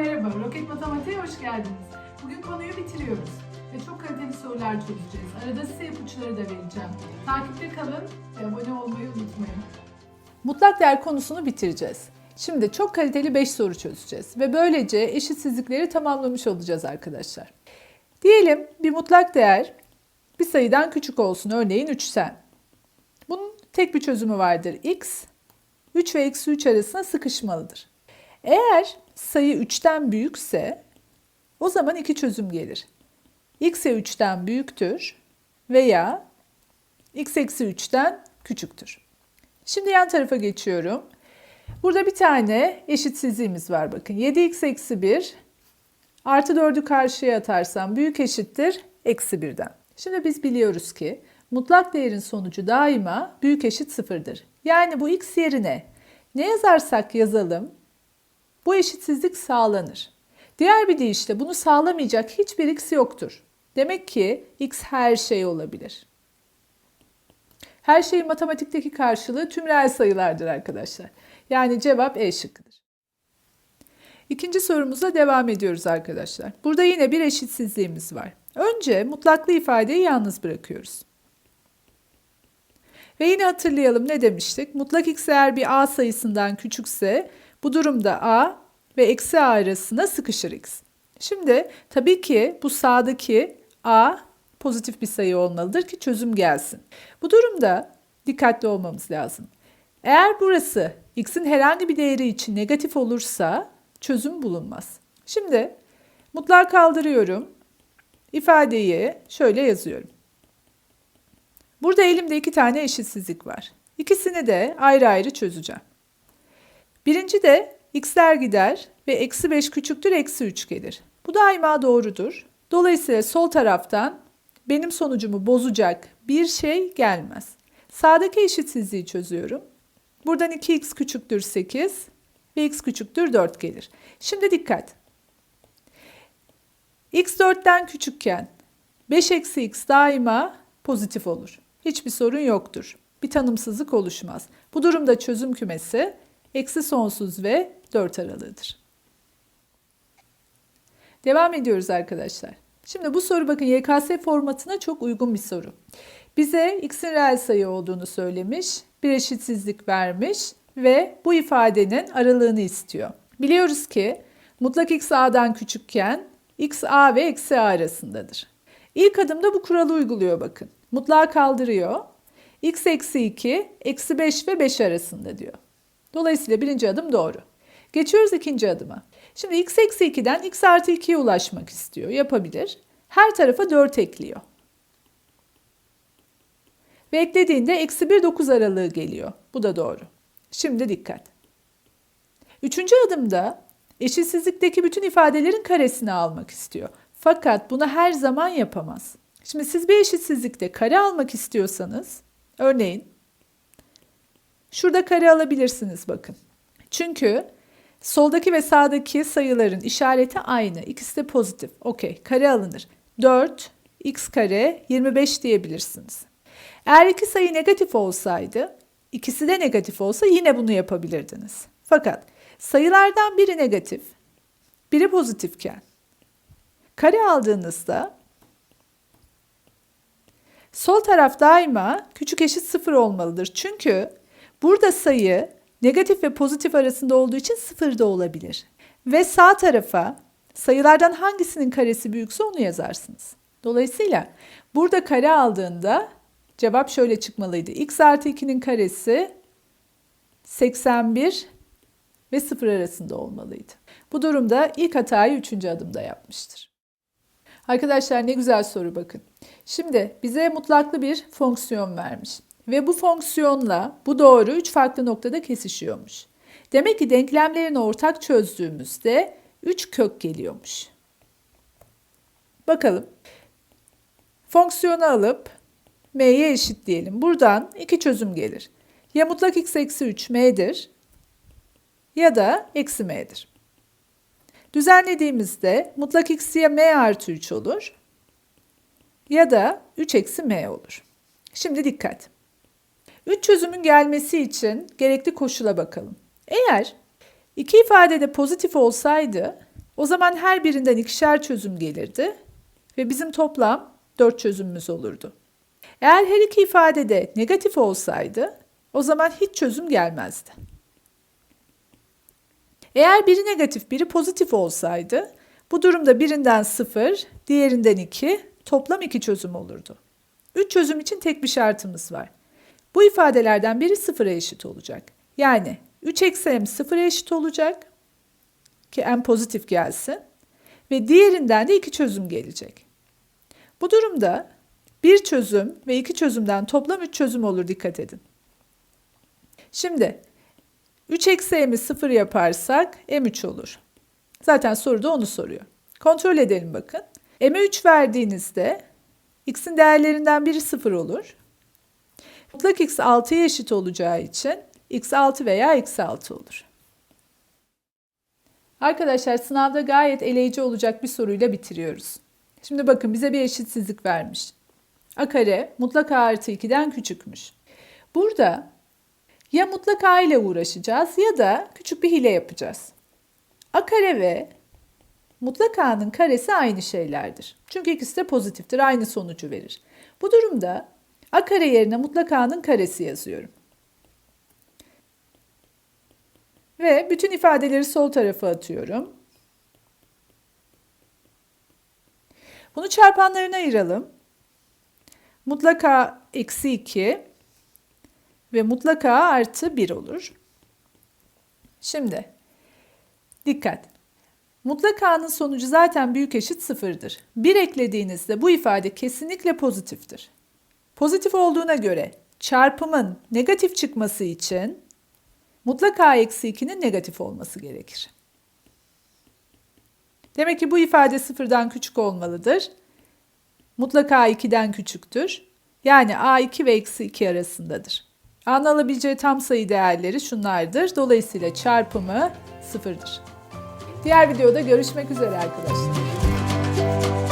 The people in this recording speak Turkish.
merhaba. Roket Matematiğe hoş geldiniz. Bugün konuyu bitiriyoruz ve çok kaliteli sorular çözeceğiz. Arada size ipuçları da vereceğim. Takipte kalın ve abone olmayı unutmayın. Mutlak değer konusunu bitireceğiz. Şimdi çok kaliteli 5 soru çözeceğiz ve böylece eşitsizlikleri tamamlamış olacağız arkadaşlar. Diyelim bir mutlak değer bir sayıdan küçük olsun örneğin 3'ten. Bunun tek bir çözümü vardır. x 3 ve eksi 3 arasında sıkışmalıdır. Eğer sayı 3'ten büyükse o zaman iki çözüm gelir. x e 3'ten büyüktür veya x eksi 3'ten küçüktür. Şimdi yan tarafa geçiyorum. Burada bir tane eşitsizliğimiz var bakın. 7x eksi 1 artı 4'ü karşıya atarsam büyük eşittir eksi 1'den. Şimdi biz biliyoruz ki mutlak değerin sonucu daima büyük eşit sıfırdır. Yani bu x yerine ne yazarsak yazalım bu eşitsizlik sağlanır. Diğer bir deyişle bunu sağlamayacak hiçbir x yoktur. Demek ki x her şey olabilir. Her şeyin matematikteki karşılığı tüm reel sayılardır arkadaşlar. Yani cevap E şıkkıdır. İkinci sorumuza devam ediyoruz arkadaşlar. Burada yine bir eşitsizliğimiz var. Önce mutlaklı ifadeyi yalnız bırakıyoruz. Ve yine hatırlayalım ne demiştik? Mutlak x eğer bir a sayısından küçükse bu durumda a ve eksi a arasına sıkışır x. Şimdi tabii ki bu sağdaki a pozitif bir sayı olmalıdır ki çözüm gelsin. Bu durumda dikkatli olmamız lazım. Eğer burası x'in herhangi bir değeri için negatif olursa çözüm bulunmaz. Şimdi mutlağı kaldırıyorum. İfadeyi şöyle yazıyorum. Burada elimde iki tane eşitsizlik var. İkisini de ayrı ayrı çözeceğim. Birinci de x'ler gider ve eksi 5 küçüktür eksi 3 gelir. Bu daima doğrudur. Dolayısıyla sol taraftan benim sonucumu bozacak bir şey gelmez. Sağdaki eşitsizliği çözüyorum. Buradan 2x küçüktür 8 ve x küçüktür 4 gelir. Şimdi dikkat. x 4'ten küçükken 5 eksi x daima pozitif olur. Hiçbir sorun yoktur. Bir tanımsızlık oluşmaz. Bu durumda çözüm kümesi eksi sonsuz ve 4 aralığıdır. Devam ediyoruz arkadaşlar. Şimdi bu soru bakın YKS formatına çok uygun bir soru. Bize x'in reel sayı olduğunu söylemiş, bir eşitsizlik vermiş ve bu ifadenin aralığını istiyor. Biliyoruz ki mutlak x a'dan küçükken x a ve eksi a arasındadır. İlk adımda bu kuralı uyguluyor bakın. Mutlağı kaldırıyor. x eksi 2, eksi 5 ve 5 arasında diyor. Dolayısıyla birinci adım doğru. Geçiyoruz ikinci adıma. Şimdi x eksi 2'den x artı 2'ye ulaşmak istiyor. Yapabilir. Her tarafa 4 ekliyor. Ve eklediğinde eksi 1 9 aralığı geliyor. Bu da doğru. Şimdi dikkat. Üçüncü adımda eşitsizlikteki bütün ifadelerin karesini almak istiyor. Fakat bunu her zaman yapamaz. Şimdi siz bir eşitsizlikte kare almak istiyorsanız, örneğin şurada kare alabilirsiniz bakın. Çünkü soldaki ve sağdaki sayıların işareti aynı. İkisi de pozitif. Okey, kare alınır. 4 x kare 25 diyebilirsiniz. Eğer iki sayı negatif olsaydı, ikisi de negatif olsa yine bunu yapabilirdiniz. Fakat sayılardan biri negatif, biri pozitifken kare aldığınızda sol taraf daima küçük eşit sıfır olmalıdır. Çünkü burada sayı negatif ve pozitif arasında olduğu için sıfır da olabilir. Ve sağ tarafa sayılardan hangisinin karesi büyükse onu yazarsınız. Dolayısıyla burada kare aldığında cevap şöyle çıkmalıydı. x artı 2'nin karesi 81 ve 0 arasında olmalıydı. Bu durumda ilk hatayı 3. adımda yapmıştır. Arkadaşlar ne güzel soru bakın. Şimdi bize mutlaklı bir fonksiyon vermiş. Ve bu fonksiyonla bu doğru 3 farklı noktada kesişiyormuş. Demek ki denklemlerini ortak çözdüğümüzde 3 kök geliyormuş. Bakalım. Fonksiyonu alıp m'ye eşit diyelim. Buradan iki çözüm gelir. Ya mutlak x eksi 3 m'dir ya da eksi m'dir. Düzenlediğimizde mutlak x ya m artı 3 olur ya da 3 eksi m olur. Şimdi dikkat. 3 çözümün gelmesi için gerekli koşula bakalım. Eğer iki ifade de pozitif olsaydı O zaman her birinden ikişer çözüm gelirdi ve bizim toplam 4 çözümümüz olurdu. Eğer her iki ifadede negatif olsaydı o zaman hiç çözüm gelmezdi. Eğer biri negatif biri pozitif olsaydı bu durumda birinden 0, diğerinden 2, toplam 2 çözüm olurdu. 3 çözüm için tek bir şartımız var. Bu ifadelerden biri 0'a eşit olacak. Yani 3 eksi m 0'a eşit olacak ki m pozitif gelsin ve diğerinden de 2 çözüm gelecek. Bu durumda bir çözüm ve iki çözümden toplam 3 çözüm olur dikkat edin. Şimdi 3 eksi m'i 0 yaparsak m3 olur. Zaten soruda onu soruyor. Kontrol edelim bakın. m'e 3 verdiğinizde x'in değerlerinden biri 0 olur. Mutlak x 6'ya eşit olacağı için x 6 veya eksi 6 olur. Arkadaşlar sınavda gayet eleyici olacak bir soruyla bitiriyoruz. Şimdi bakın bize bir eşitsizlik vermiş. a kare mutlak a artı 2'den küçükmüş. Burada ya mutlak a ile uğraşacağız ya da küçük bir hile yapacağız. a kare ve mutlak a'nın karesi aynı şeylerdir. Çünkü ikisi de pozitiftir, aynı sonucu verir. Bu durumda a kare yerine mutlak a'nın karesi yazıyorum. Ve bütün ifadeleri sol tarafa atıyorum. Bunu çarpanlarına ayıralım. Mutlaka eksi 2 ve mutlaka artı 1 olur. Şimdi dikkat. Mutlaka'nın sonucu zaten büyük eşit sıfırdır. 1 eklediğinizde bu ifade kesinlikle pozitiftir. Pozitif olduğuna göre çarpımın negatif çıkması için mutlaka eksi 2'nin negatif olması gerekir. Demek ki bu ifade sıfırdan küçük olmalıdır. Mutlaka 2'den küçüktür. Yani a2 ve eksi 2 arasındadır. A'nın tam sayı değerleri şunlardır. Dolayısıyla çarpımı sıfırdır. Diğer videoda görüşmek üzere arkadaşlar.